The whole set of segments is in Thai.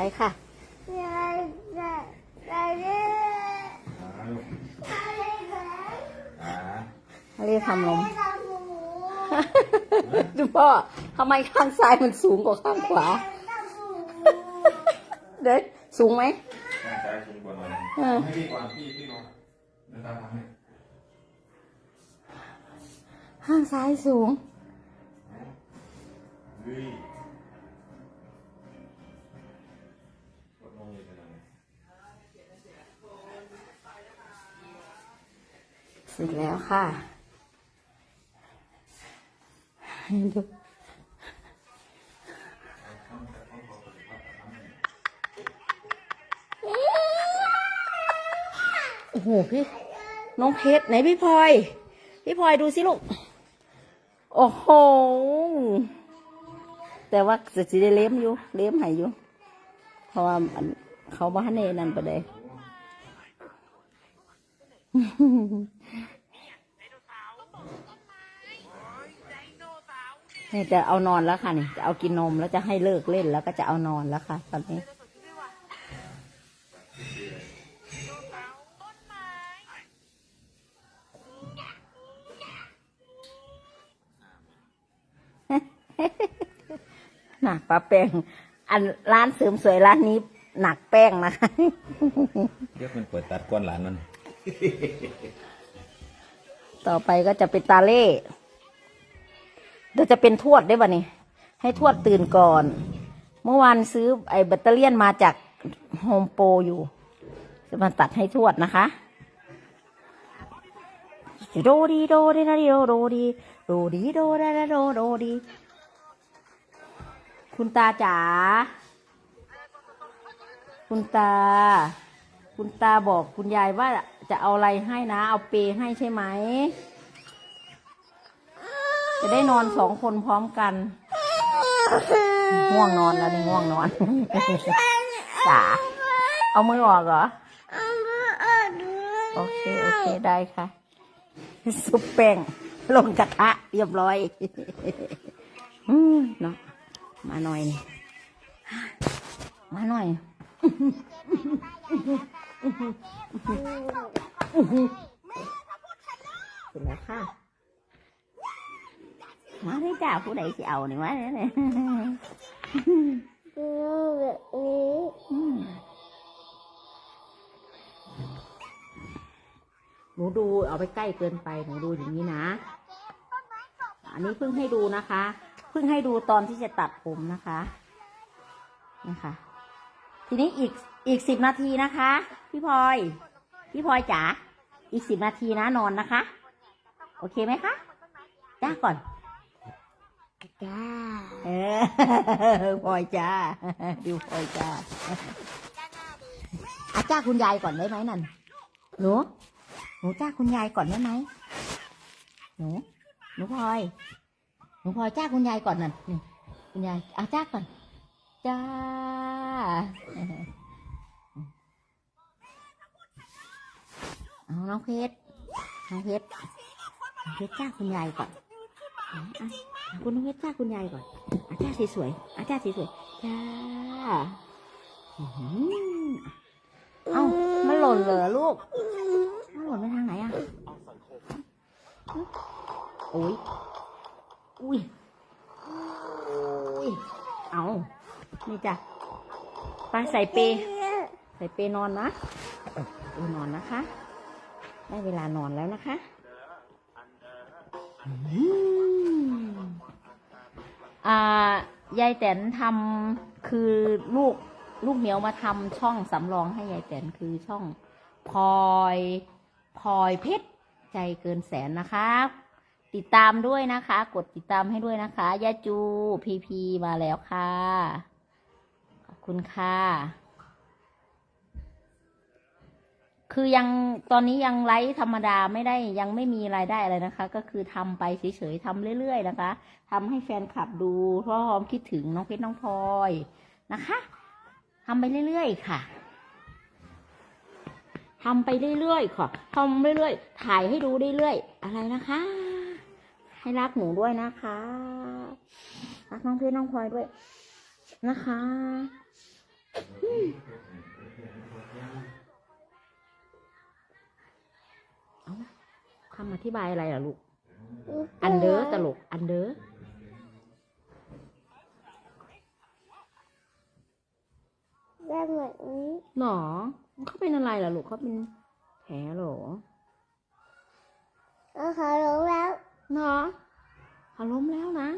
ไปค่ะอ่าลูกอ่ามาเรียกทำนมดูพ่อทำไมข้างซ้ายมันสูงกว่าข้างขวา เด็กสูงไหมข้างซ้ายสูงกว่าหน่อยเออให้พี่ก่อนพี่พี่ก่อนเดี๋ยวตาทำให้ข้างซ้ายสูง สร็จแล้วค่ะดูโอ้โหพี่ น้องเพชรไหนพี่พลอย พี่พลอยดูสิลูก โอ้โห แต่ว่าจะสิได้เล้มอยู่ เล้มหายอยู่ เพราะว่าเขาบ้านเนนั่นไปเลย นี่จะเอานอนแล้วค่ะนี่จะเอากินนมแล้วจะให้เลิกเล่นแล้วก็จะเอานอนแล้วค่ะ ตอนนี้ หนักปลาแป้ง อันร้านเสริมสวยร้านนี้หนักแป้งนะคะเดี๋ยวมันเปิดตัดก้อนหลานมัน ต่อไปก็จะเป็นตาเล่ เดี๋ยวจะเป็นทวดได้ป่ะนี่ให้ทวดตื่นก่อน เมื่อวานซื้อไอ้แบตเตอรี่ยนมาจากโฮมโปรอยู่ จะมาตัดให้ทวดนะคะโดดีโดดีนะดีโดโดดีโดดีโดดาดาโดโดดีคุณตาจ๋า คุณตา คุณตาบอกคุณยายว่าจะเอาอะไรให้นะ เอาเปให้ใช่ไหม จะได้นอนสองคนพร้อมกันง่วงนอนแล้วนี่ง่วงนอนจ๋าเอามือออกเหรอโอเคโอเคได้ค่ะ ซุปแป้งลงกระทะเรียบร้อยอืมเนาะมาหน่อยนี่มาหน่อยเสร็จแล้วค่ะ มาได้จ้าผู้ใดสิเอานี่มาเนี่ยเนี่ยอืมหนูดูเอาไปใกล้เกินไปหนูดูอย่างนี้นะ อันนี้เพิ่งให้ดูนะคะ เพิ่งให้ดูตอนที่จะตัดผมนะคะนะคะทีนี้อีกอีกสิบนาทีนะคะ พี่พลอยพี่พลอยจ๋าอีกสิบนาทีนะนอนนะคะ โอเคไหมคะจ้าก่อน จ้าเออพลอยจ้าดูพลอยจ้าอาจ้าคุณยายก่อนได้ไหมนั่นหนูหนูจ้าคุณยายก่อนได้ไหมหนูหนูพลอยหนูพลอยจ้าคุณยายก่อนนั่นนี่คุณยายอาจ้าก่อนจ้าเอาน้องเพชรน้องเพชรน้องเพชรจ้าคุณยายก่อน อะคุณน้องเพชรจ้าคุณยายก่อนอาจ้าสีสวยอาจ้าสีสวยจ้าอื้อหือเอ้ามันหล่นเหรอลูกมันหล่นไปทางไหนอะโอ้ยอุ้ยอุ้ยเอานี่จ้ะไปใส่เป ใส่เปนอนนะเออนอนนะคะ ได้เวลานอนแล้วนะคะ อืม ยายแตนทำคือลูกลูกเหมียวมาทำช่องสำรองให้ยายแตนคือช่องพลอยพลอยเพชรใจเกินแสนนะคะ ติดตามด้วยนะคะ กดติดตามให้ด้วยนะคะยาจูพีพีมาแล้วค่ะ ขอบคุณค่ะ คือยังตอนนี้ยังไลฟ์ธรรมดาไม่ได้ยังไม่มีรายได้อะไรนะคะ ก็คือทำไปเฉยๆทำเรื่อยๆนะคะทำให้แฟนคลับดูเพราะพร้อมคิดถึงน้องเพชรน้องพลอยนะคะทำไปเรื่อยๆค่ะทำไปเรื่อยๆค่ะทำเรื่อยๆถ่ายให้ดูเรื่อยๆอะไรนะคะ ให้รักหนูด้วยนะคะรักน้องเพชรน้องพลอยด้วยนะคะ เอำอธิบายอะไรล่ะลูก อันเดอร์ตลก อันเดอร์ได้เหมือนนี้หนอเขาเป็นอะไรล่ะลูกเขาเป็นแผลเหรอเอาขาลงแล้วหนอเขาล้มแล้วนะ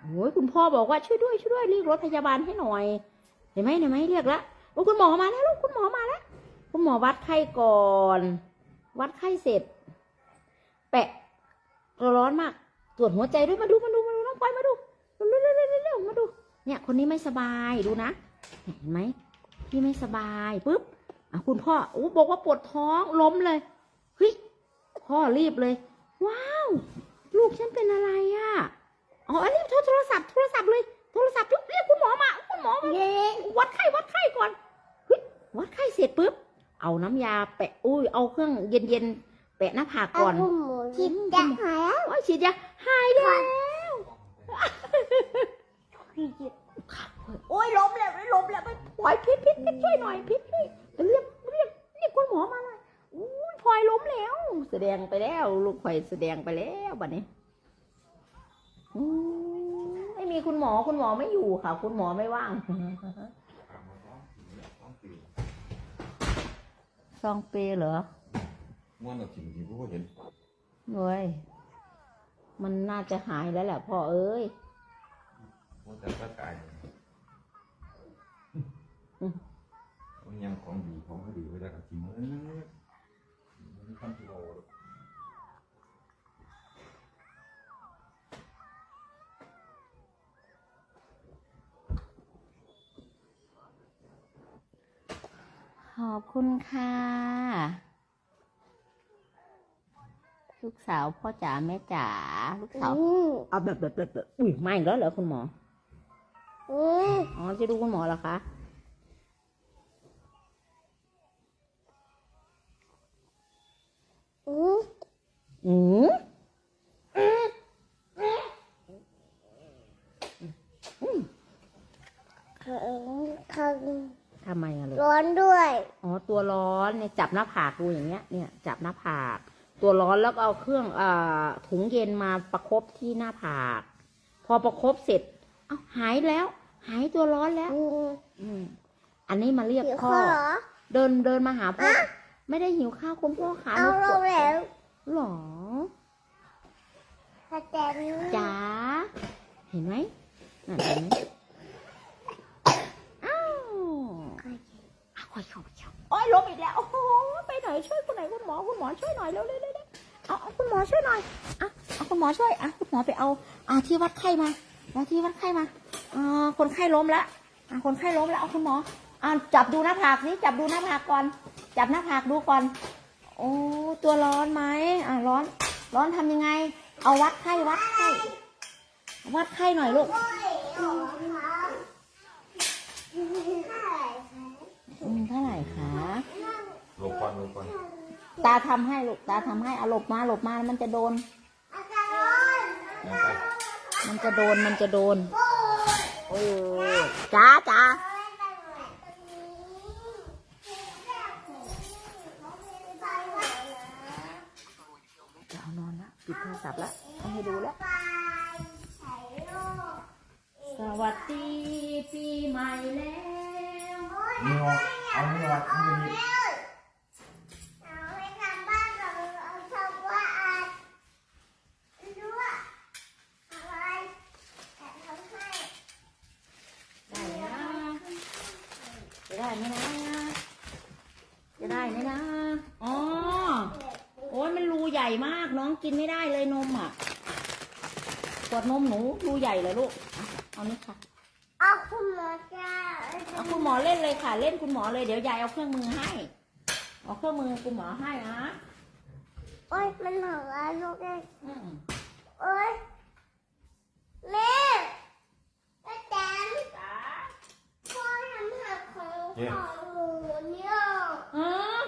โอ้ยคุณพ่อบอกว่าช่วยด้วยช่วยด้วยเรียกรถพยาบาลให้หน่อยเห็นไหมเห็นไหมเรียกแล้วโอ้คุณหมอมาแล้วลูกคุณหมอมาแล้วคุณหมอวัดไข้ก่อน วัดไข้เสร็จ แปะตัวร้อนมาก ตรวจหัวใจด้วยมาดูมาดูมาดูน้องพลอยมาดูเร็วเร็วเร็วเร็วเร็วมาดู เนี่ย คนนี้ไม่สบายดูนะ เห็นไหมพี่ไม่สบายปุ๊บอะคุณพ่อโอ้บอกว่าปวดท้องล้มเลยเฮ้ยพ่อรีบเลย ว้าว ลูกฉันเป็นอะไรอะอ๋ออันนี้โทรโทรศัพท์โทรศัพท์เลยโทรศัพท์เรียกคุณหมอมา คุณหมอมาเย้วัดไข้วัดไข้ก่อนเฮ้ยวัดไข้เสร็จปุ๊บ เอาน้ำยาแปะอุ้ยเอาเครื่องเย็นๆแปะหน้าผากเอาก่อนคุณหมูคิดจะหายแล้วโอ้ยฉีดยาหายแล้วโอ้ยล้มแล้วล้มแล้วไปพลอยพิษพิษพิษช่วยหน่อยพิษช่วยเรียกเรียกเรียกคุณหมอมาเลยอุ้ยพลอยล้มแล้ว แสดงไปแล้ว ลูกพลอยแสดงไปแล้วบัดนี้อืมไม่มีคุณหมอคุณหมอไม่อยู่ค่ะ คุณหมอไม่ว่าง ซองเปเหรอม้วนกับสิ่งที่ผู้เห็นเว้ยมันน่าจะหายแล้วแหละพ่อเอ้ยม้วนแต่ร่างกายมันยังของดีของไม่ดีไว้ได้กับทีมือมันทำที่เรา ข อบคุณค่ะ ลูกสาวพ่อจ๋าแม่จ๋าลูกสาวอืมเอาแบบแบบแบบแบบอุ้ยไม่อีกแล้วเหรอคุณหมออืมอ๋อจะดูคุณหมอเหรอคะอืมอืมข้างข้าง ทำไมอะลูก ร้อนด้วย อ๋อ ตัวร้อนเนี่ยจับหน้าผากดูอย่างเงี้ย เนี่ยจับหน้าผาก ตัวร้อนแล้วก็เอาเครื่องอ่าถุงเย็นมาประคบที่หน้าผาก พอประคบเสร็จ เอ้าหายแล้ว หายตัวร้อนแล้ว อืมอืม อันนี้มาเรียกหิวพ่อ ข้าวเหรอ เดินเดินมาหาพ่อ ไม่ได้หิวข้าวคุณพ่อขาเอาหนูลปวงดแล้วหรอสแตนจ๋าเห็นไหมนั่นเห็นไหมอ้าวอ้าวคอยเข้าไปเข้า โอ้ยล้มอีกแล้ว โอ้โหไปไหนช่วยคนไหนคุณหมอคุณหมอช่วยหน่อยเร็วเร็วเร็วเอาเอาคุณหมอช่วยหน่อยอะเอาคุณหมอช่วยอะคุณหมอไปเอาอ่าที่วัดไข้มาเอาที่วัดไข้มาอ่าคนไข้ล้มแล้วอ่าคนไข้ล้มแล้วเอาคุณหมออ่าจับดูหน้าผากนี่จับดูหน้าผากก่อน จับหน้าผากดูก่อน โอ้ตัวร้อนไหมอ่าร้อน ร้อนทำยังไง เอาวัดไข้วัดไข้วัดไข้หน่อยลูก อืมเท่าไหร่คะ โลควันโลควันตาทำให้ลูกตาทำให้เอาหลบมาหลบมามันจะโดนยังไปมันจะโดนมันจะโดนโอ้จ้าจ้าจะเอานอนละปิดโทรศัพท์ละเอาให้ดูแล้วสวัสดีปีใหม่แล้ว นี่เอาเอานี่เอาเอานี่ ได้ไหมนะ จะได้ไหมนะ จะได้ไหมนะ อ๋อ โอ้ยมันรู ใหญ่มาก น้องกินไม่ได้เลยนมอะขวดนมหนูรูใหญ่เลยลูกอะเอานี่ค่ะเอาคุณหมอจ้าเอาคุณหมอเล่นเลยค่ะ เล่นคุณหมอเลยเดี๋ยวยายเอาเครื่องมือให้เอาเครื่องมือคุณหมอให้นะโอ้ยมันหอมอะลูกเอ้ยอืมโอ้ยแม่แม่แตนจ้าพ่อทำหักของของหมูเนี่ย อืม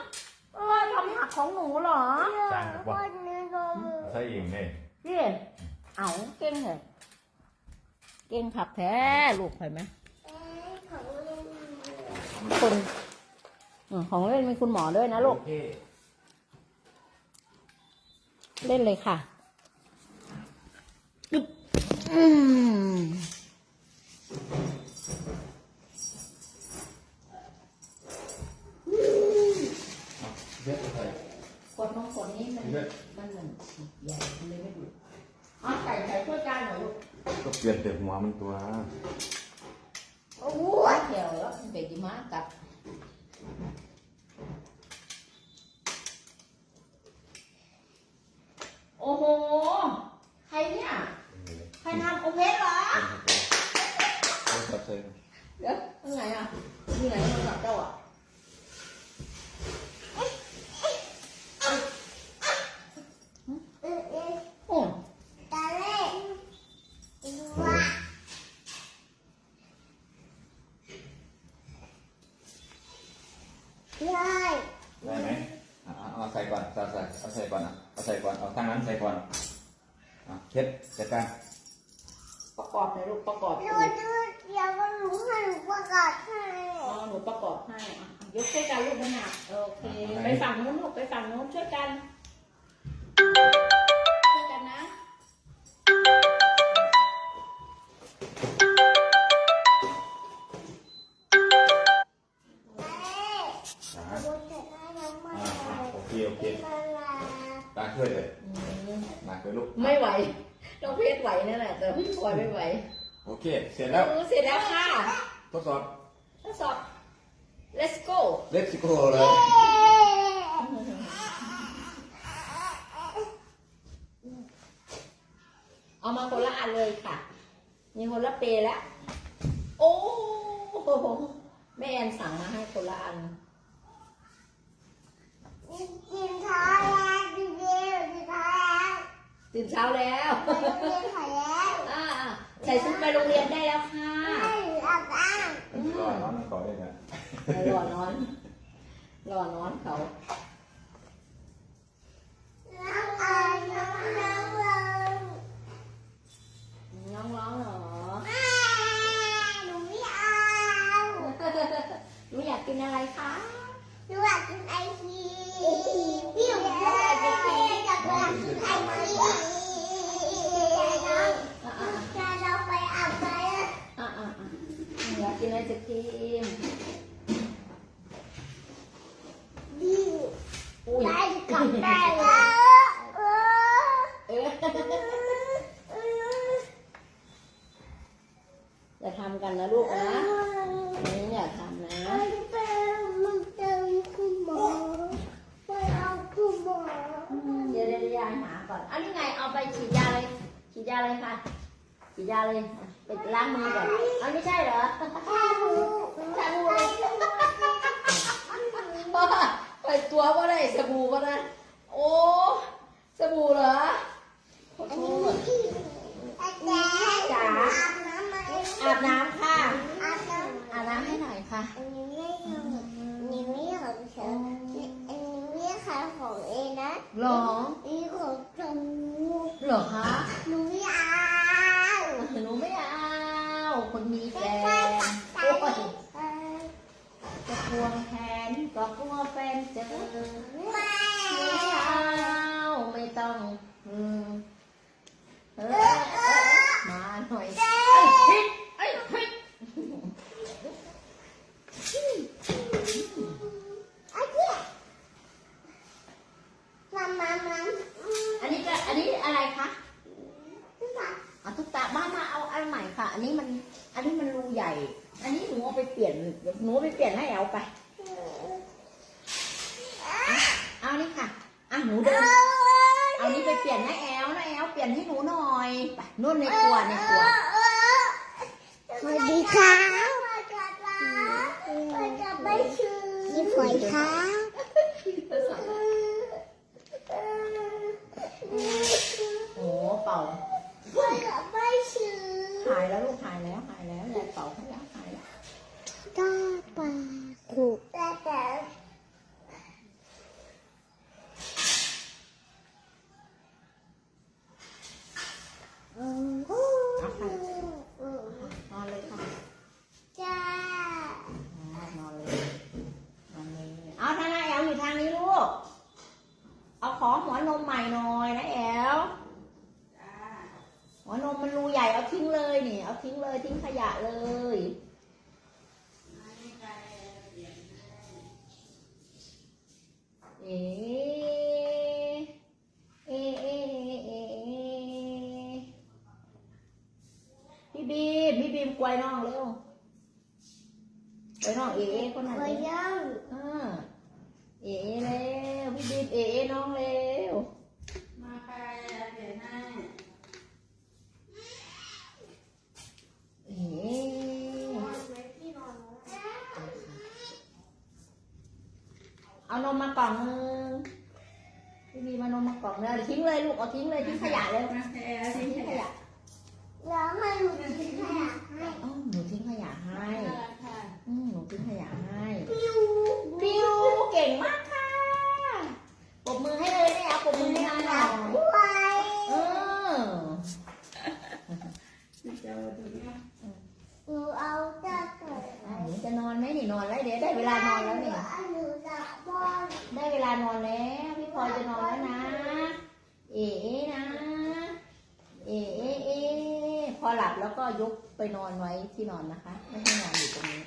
พ่ อทำหักของหนูเหรอเนี่ยพ่อเนื้อนมใช่เองเนี่ยพี่เอาเก่งเลยเก่งขับแท้ลูกเห็นไหมเอ้ยของเล่นคนอืมของเล่นมีคุณหมอด้วยนะลูกโอเคเล่นเลยค่ะอึ๊บอืม ดนมขวดนี้มันมันเหมือนฉีกใหญ่มันเลยไม่ดูดอ๋อใส่ใส่ถ้วยจานหน่อยลูกก็เปลี่ยนแต่หัวมันตัว โอ้หัวยยเขียวแล้วเบจิมากับ โอ้โห ใครเนี่ย ใครทำโอเพนเหรอ เอาสับใส่ เดี๋ยวตรงไหนอะอยู่ไหนโทรศัพท์เจ้าอะ เออเออ โอ้ ตาเล่ว้าเลย ได้ไหมอะเอาเอาใส่ก่อนใส่ใส่เอาใส่ก่อนอะเอาใส่ก่อนเอาทางนั้นใส่ก่อนอะเพชรจัดการ ประกอบหน่อยลูกประกอบ ดูดูเดี๋ยวก็รู้ให้หนูประกาศให้ อ๋อหนูประกอบ ให้อะยกช่วยกันลูกมันหนักโอเคไปฝั่งนู้นลูกไปฝั่งนู้นช่วยกันช่วยกันนะตาเล่อ่าดูเสร็จแล้วยังไม่อ่าได้โอเคโอเคมาลาตาช่วยเลยอืมหนักเลยลูกไม่ไหวน้องเพชรไหวนั่นแหละแต่พี่พลอยไม่ไหวโอเค เสร็จแล้วเออเสร็จแล้วค่ะ ทดสอบ ทดสอบ let's go เล็กซิโก้เลย เอามาคนละอันเลยค่ะ มีคนละเปรย์แล้ว โอ้โหแม่แอนสั่งมาให้คนละอัน กินท้าวแล้วกินเดียวกินท้าวตื่นเช้าแล้วแล้วไปโรงเรียนขายแล้วอ่าใส่ชุดไปโรงเรียนได้แล้วค่ะให้อน้อน้องมันก่อนเลยนะรอนอนรอนอนเขาน้อน้ำน้ำลงน้องร้องเหรอหนูไม่เอาหนูอยากกินอะไรคะหนูอยากกินไอทีพี่หนูอยากกินไอทีอยากกินไอที อ่าอ่า จะเราไปอาบน้ อ่าอ่าอ่า อยากกินไอศครีมำดิวอุ้ยได้กลับได้แล้วเออเอออย่าทำกันนะลูกนะนี่อย่าทำนะ มันเป็นมันเป็นคุณหมอไปเอาคุณหมอเดี๋ยวเดี๋ยวยายหาก่อนอันนี้ไงเอาไปฉีดยาเลยฉีดยาเลยค่ะ ฉีดยาเลยอะไปล้างมือก่อนอันไม่ใช่เหรอแค่รู้สบู่เลยพ่อไปตัวก็ได้สบู่ก็ได้โอ้สบู่เหรอขออันโทนี้ษที่อาจารย์จ๋าอาบน้ำไหมอาบน้ำค่ะอาบน้ำอาบน้ำให้หน่อยค่ะอันนี้ไม่ของอันนี้ไม่ของเธออันนี้ไม่ขายของเองนะหรออันนี้ของจูเหรอคะหนูไม่เอาหนูไม่เอา คนมี แฟนจโอ้ยจะควงแขนก็กลัวแฟนจอไม่ไม่เอาไม่ต้องอืมเออเออมาหน่อยเอ้ยพิษเอ้ยพิษอันนี้ก็อันนี้อะไรคะมาเอาตุ๊กตามามาเอาอันใหม่ค่ะ อันนี้มัน อันนี้มันรูใหญ่ อันนี้หนูเอาไปเปลี่ยน หนูไปเปลี่ยนให้เอาไป เอานี่ค่ะ อะหนูเดิน เอานี่ไปเปลี่ยนให้แอลนะแอลเปลี่ยนให้หนูหน่อย ไปนู่นในครัวในครัว สวัสดีครับไปกับไปชื่อยี่ฝอยครับ โอ้เป่า ไปกับไปชื่อ หายแล้วลูกหาย แล้วหายแล้วยายเป่าให้แล้วหายแล้วตาปาคุแต่แต่อืม นอนเลยค่ะ จ้า อ๋อนอนเลยนอนเลยเอาท เลย เอ๋เอ๋เอ๋เอ๋เอ๋พี่บีมพี่บีมกวยน้องเร็วกวยน้องเอ๋เอ๋คนนั้น ไป เร็ว ยัง อ่าเอ๋เร็วพี่บีมเอ๋เอ๋น้องเร็ว มาใครเดี๋ยวให้ เอ๋ ที่นอน เอานมมากล่องนึงพี่บีมเอานมมากล่องนึงเอา ทิ้งเลยลูกเอาทิ้งเลยทิ้งขยะเร็วมาแคร์ทิ้ที่งขขยะยะแล้วให้หนูกินขยะให้อ๋อหนูทิ้งขยะให้ค่ะอืมหนูทิ้งขยะให้ปิ้วปิวเก่งมากค่ะปรบมือให้เลยเนี่ยเอาปรบมือให้น้องหน่อยด้วยเออจะเอาตัวนี้หนูเอาจะเกิดอะหนูจะนอนไหมนี่นอนแล้วเดี๋ยวได้เวลานอนแล้วนี่หนูจะบอลได้เวลานอนแล้วพี่พลอยจะนอนแล้วนะ เอ๋นะ เอ๋เอ๋เอ๋พอหลับแล้วก็ยกไปนอนไว้ที่นอนนะคะ ไม่ให้นอนอยู่ตรงนี้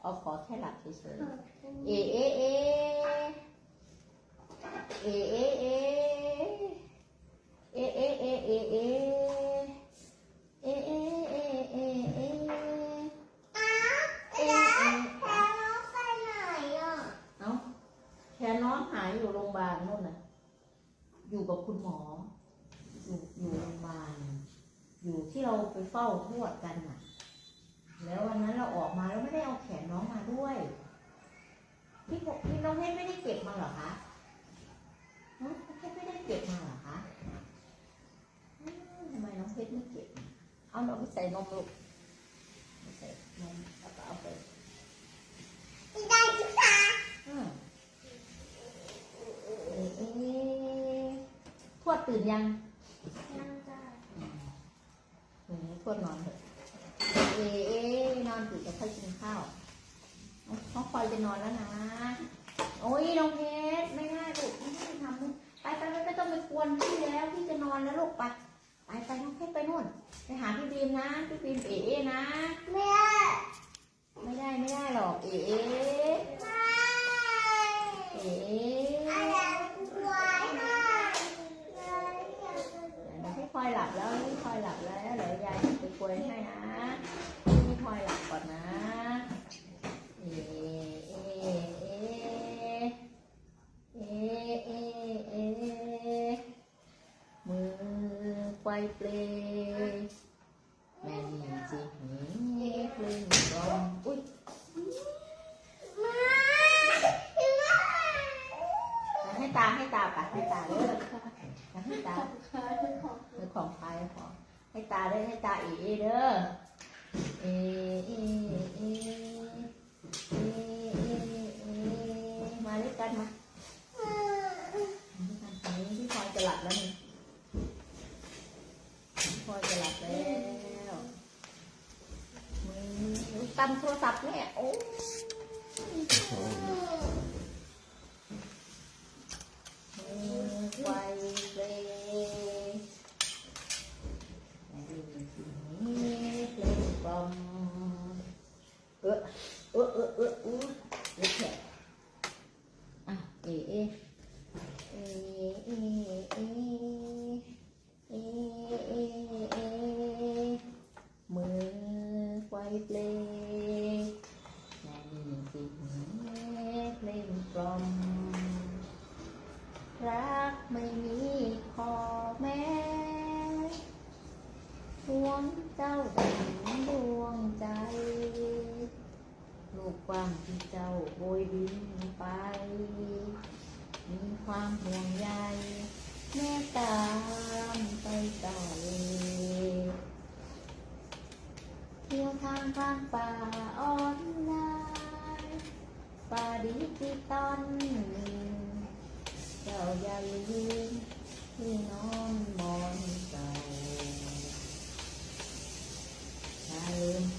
เอาขอแค่หลับเฉยๆ เอ๋เอ๋เอ๋เอ๋เอ๋เอ๋เอ๋เอ๋เอ๋เอ๋เอ๋เอ๋เอ๋เอ๋เอ๋เอ๋อ้าวแม่แม่น้องไปไหนอะเอ้าแค่น้องหายอยู่โรงพยาบาลนู่นน่ะ อยู่กับคุณหมอ อยู่อยู่โรงพยาบาลอยู่ที่เราไปเฝ้าทวดกันน่ะ แล้ววันนั้นเราออกมาแล้วไม่ได้เอาแขนน้องมาด้วยพี่บอกพี่น้องเพชรไม่ได้เก็บมาเหรอคะฮะน้องเพชรไม่ได้เก็บมาเหรอคะอืมทำไมน้องเพชรไม่เก็บ เอาเอาไปใส่นมลูกเอาใส่นมแล้วก็เอาไปได้ทุกทาง อืมเอ๊ะเอ๊ะท วดตื่นยังยังได้หนูทวดนอนเถอะเอ๊ะเอ๊ะนอนตื่นจะค่อยกินข้าวน้องพลอยจะนอนแล้วนะ โอ้ยน้องเพชรไม่ได้ลูกไม่ได้ทำนู่นไปไปไปไม่ต้องไปกวนพี่แล้วพี่จะนอนแล้วลูกไปไปไปน้องเพชรไปนู่นไปหาพี่บีมนะพี่บีมเอ๋เอ๋นะแม่ไม่ได้ไม่ได้หรอกเอ๋เอ๋ ไม่ เอ๋ อะไรไว้ให้ เดี๋ยว พี่พลอยหลับแล้วนี่พลอยหลับแล้วเดี๋ยวยายไปกวยให้นะนี่พลอยหลับก่อนนะเอ๋เอ๋เอ๋เอเอ๋เอมือไฟเปลยแม่นี่สิหีเพลงกลอมอุ้ย ให้ตาให้ตาปะให้ตาเลยให้ตาเนื้อของใครของให้ตาเลยให้ตาเอเด้อเอเอเอเอเอเอมาเล่นกันมามาเล่นกันตอนนี้พี่พลอยจะหลับแล้วนี่พี่พลอยจะหลับแล้วมือ ตำโทรศัพท์เนี่ยโอ้ รักไม่มีขอแม้ห่วงเจ้าดังดวงใจลูกกว้างที่เจ้าโบยบินไป มีความห่วงใยแม่ตามไปไกลเที่ยวทางข้างป่าออนไลน์ป่าดิจิตอลหนึ่ง เจ้าอย่าลืมที่นอนมอนเก่าอย่าลืม